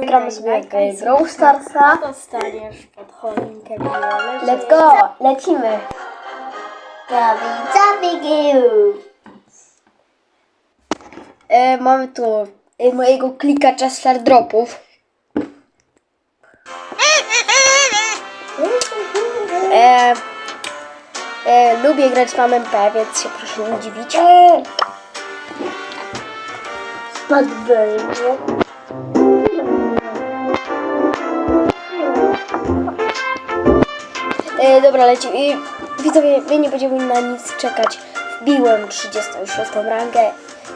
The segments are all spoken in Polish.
Gramy sobie w Brawl Starsa. Dostaniesz pod choinkę. Let's go! Lecimy! E, mamy tu e, mojego klikacza star dropów. E, e, lubię grać z MP, więc się proszę nie dziwić. Spadł E, dobra, lecimy. I Widzowie, my nie będziemy na nic czekać. Wbiłem 36 rangę.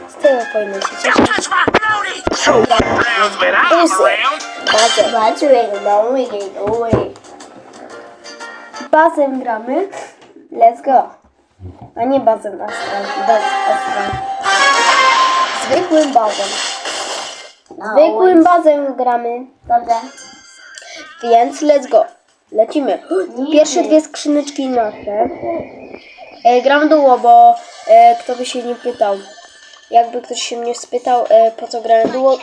Z tego powinno się cieszyć. Bazę. No Bazem gramy. Let's go. A nie bazem astral. Bez astral. Zwykłym bazem. Zwykłym bazem gramy. Dobrze. Więc let's go. Lecimy. Pierwsze dwie skrzyneczki nasze. E, gram duo, bo e, kto by się nie pytał. Jakby ktoś się mnie spytał, e, po co grałem duo,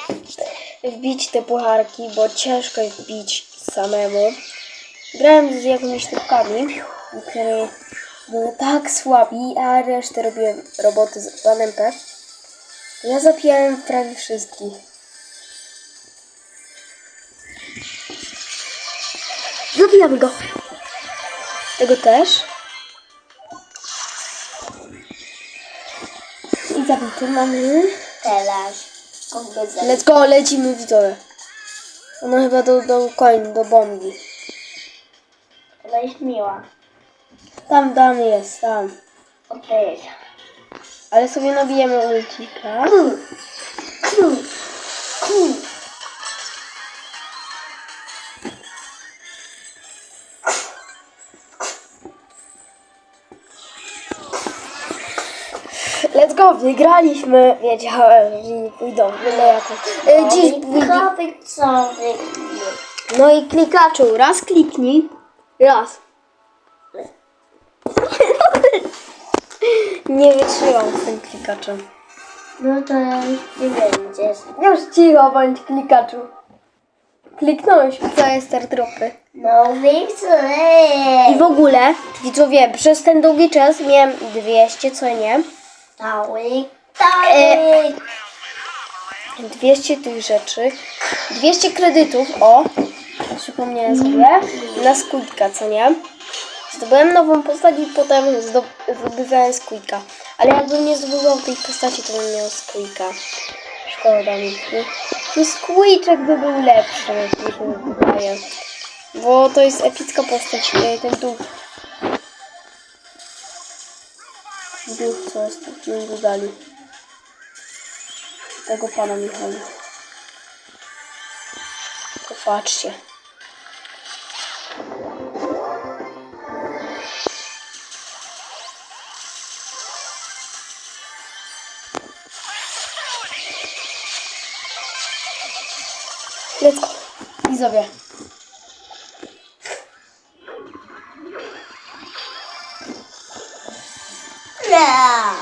wbić te pucharki, bo ciężko jest wbić samemu. Grałem z jakimiś typkami, które były tak słabi, a resztę robiłem roboty z panem P. Ja zapijałem prawie wszystkich. Zabijamy go. Tego też. I zabity mamy. Teraz. Let's go, lecimy widzowie. Ona chyba do, do koń, do bombi. To jest miła. Tam Dan jest, tam. Okej. Ale sobie nabijemy ulcika. Let's go, wygraliśmy. Wiedziałem, że nie pójdą. Byle jakoś. E, Dziś Kowy co. No i klikaczu, raz kliknij. Raz. Nie wytrzymam z tym klikaczem. No to nie będziesz. Już cicho bądź klikaczu. Kliknąłeś całe stardropy. No widzę. I w ogóle, widzowie, przez ten długi czas miałem 200, co nie? Cały. Cały. 200 tych rzeczy. 200 kredytów, o, przypomniałem sobie, na Squidka, co nie? Zdobyłem nową postać i potem zdo- zdobywałem Squidka. Ale jakbym nie zdobywał tej postaci, to bym miał Squidka. Szkoda mi. No Squidczek by był lepszy, mi się wydaje. Bo to jest epicka postać, e, ten duch. Duch, co ostatnio dodali. Tego pana Michała. Popatrzcie. Let's go. Widzowie. Ja.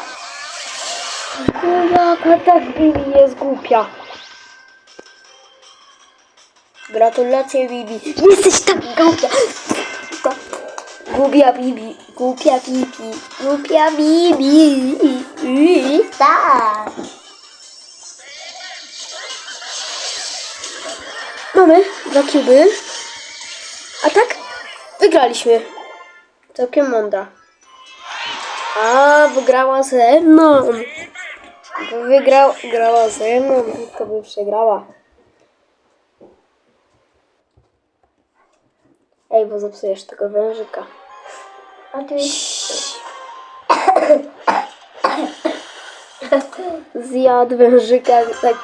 Jaka ta Bibi jest głupia. Gratulacje Bibi. Jesteś tak głupia. Głupia Bibi. Głupia Bibi. Głupia Bibi. Tak. Mamy dwa kuby. A tak? Wygraliśmy. Całkiem mądra. A, bo grała ze mną. Bo wygrał, grała ze mną, to by przegrała. Ej, bo zepsujesz tego wężyka. A ty Zjadł wężyka, tak.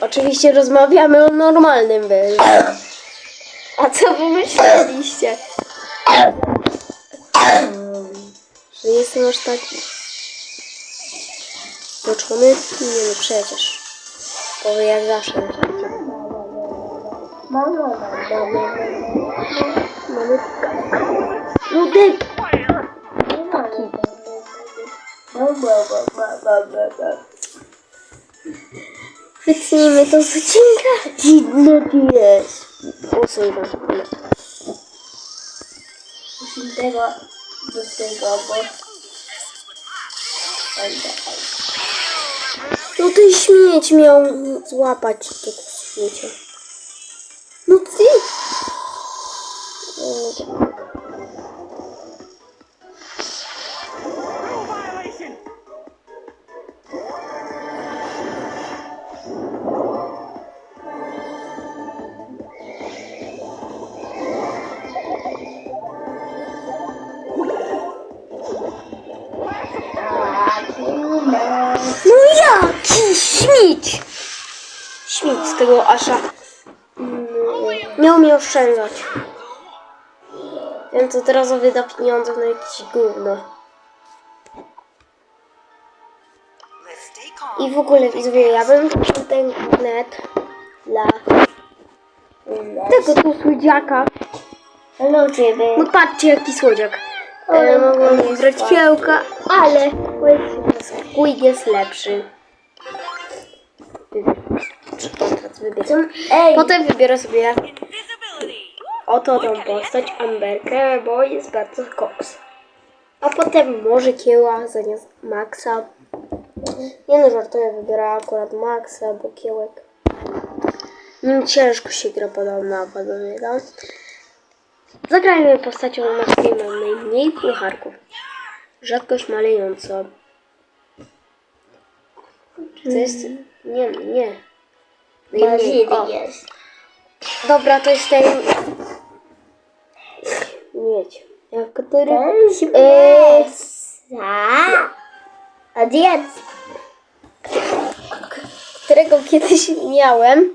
Oczywiście rozmawiamy o normalnym wężu. A co wy myśleliście? Że jestem aż taki. Poczony? Nie no przecież. Wy jak zawsze. Mamy... No dek! Taki. Wytnijmy to z odcinka. Dziwno tu jest. Usuń to. Musimy tego do tego, bo... No ten śmieć miał złapać tego śmiecia. No ty! No jaki śmieć! Śmieć z tego Asza. Mm, Miał mi oszczędzać. Wiem co teraz wyda pieniądze na jakieś gówno. I w ogóle widzowie, ja bym kupił ten net dla tego tu słodziaka. Hello, ciebie. No patrzcie jaki słodziak. E, mogą wybrać fajny. fiołka, ale Squid jest lepszy. Teraz wybieram? Ej, Potem wybiorę sobie oto tą postać, Amberkę, bo jest bardzo koks. A potem może kieła zamiast Maxa. Nie no, żartuję, wybiorę akurat Maxa, bo kiełek. Nim ciężko się gra podobno, podobnie tam. Zagrajmy postacią, na której mam najmniej pucharków. Rzadkość malejąca. Czy to jest... Nie, nie. Bazyli jest. Dobra, to jest ten... Mieć. Jak który... Ten Eee, A, a gdzie jest? którego kiedyś miałem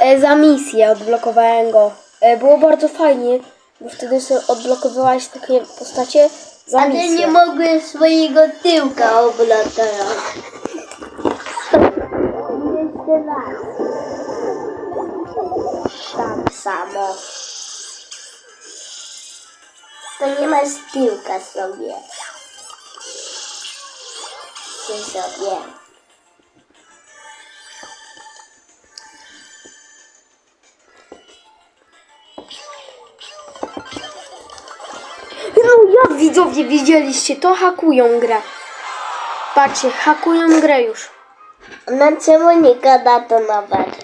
e, za misję, odblokowałem go. E, było bardzo fajnie, bo wtedy sobie odblokowywałaś takie postacie za A ty misję. nie mogłeś swojego tyłka oblatować. Jeszcze raz. Samo. To nie masz tyłka sobie. Ty sobie. No jak widzowie widzieliście, to hakują grę. Patrzcie, hakują grę już. Na czemu nie gada to nawet?